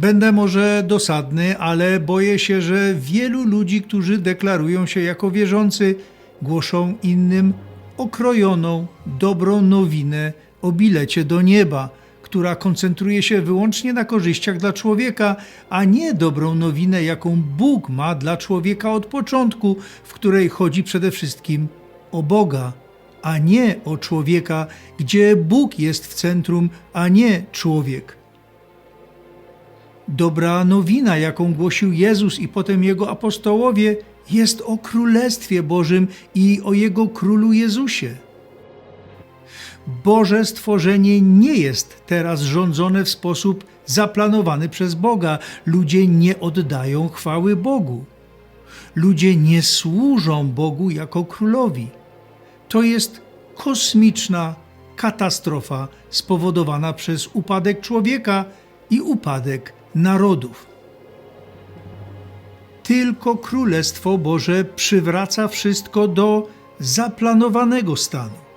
Będę może dosadny, ale boję się, że wielu ludzi, którzy deklarują się jako wierzący, głoszą innym okrojoną, dobrą nowinę o bilecie do nieba, która koncentruje się wyłącznie na korzyściach dla człowieka, a nie dobrą nowinę, jaką Bóg ma dla człowieka od początku, w której chodzi przede wszystkim o Boga, a nie o człowieka, gdzie Bóg jest w centrum, a nie człowiek. Dobra nowina, jaką głosił Jezus i potem jego apostołowie, jest o Królestwie Bożym i o Jego Królu Jezusie. Boże stworzenie nie jest teraz rządzone w sposób zaplanowany przez Boga. Ludzie nie oddają chwały Bogu. Ludzie nie służą Bogu jako królowi. To jest kosmiczna katastrofa spowodowana przez upadek człowieka i upadek narodów. Tylko Królestwo Boże przywraca wszystko do zaplanowanego stanu.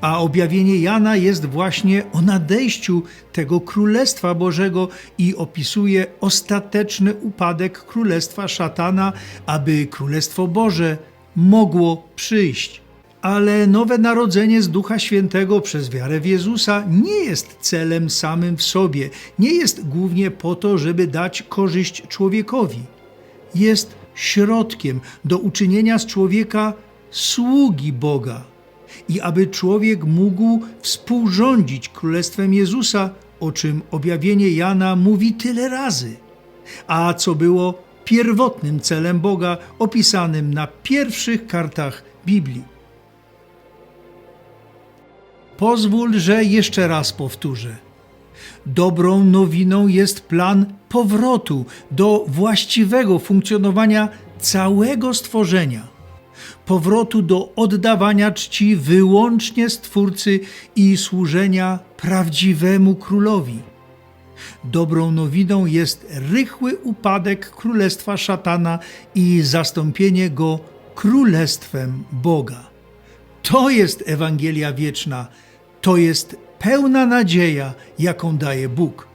A objawienie Jana jest właśnie o nadejściu tego Królestwa Bożego i opisuje ostateczny upadek Królestwa Szatana, aby Królestwo Boże mogło przyjść. Ale nowe narodzenie z Ducha Świętego przez wiarę w Jezusa nie jest celem samym w sobie, nie jest głównie po to, żeby dać korzyść człowiekowi. Jest środkiem do uczynienia z człowieka sługi Boga i aby człowiek mógł współrządzić Królestwem Jezusa, o czym objawienie Jana mówi tyle razy, a co było pierwotnym celem Boga opisanym na pierwszych kartach Biblii. Pozwól, że jeszcze raz powtórzę. Dobrą nowiną jest plan powrotu do właściwego funkcjonowania całego stworzenia powrotu do oddawania czci wyłącznie Stwórcy i służenia prawdziwemu królowi. Dobrą nowiną jest rychły upadek królestwa szatana i zastąpienie go królestwem Boga. To jest Ewangelia wieczna, to jest pełna nadzieja, jaką daje Bóg.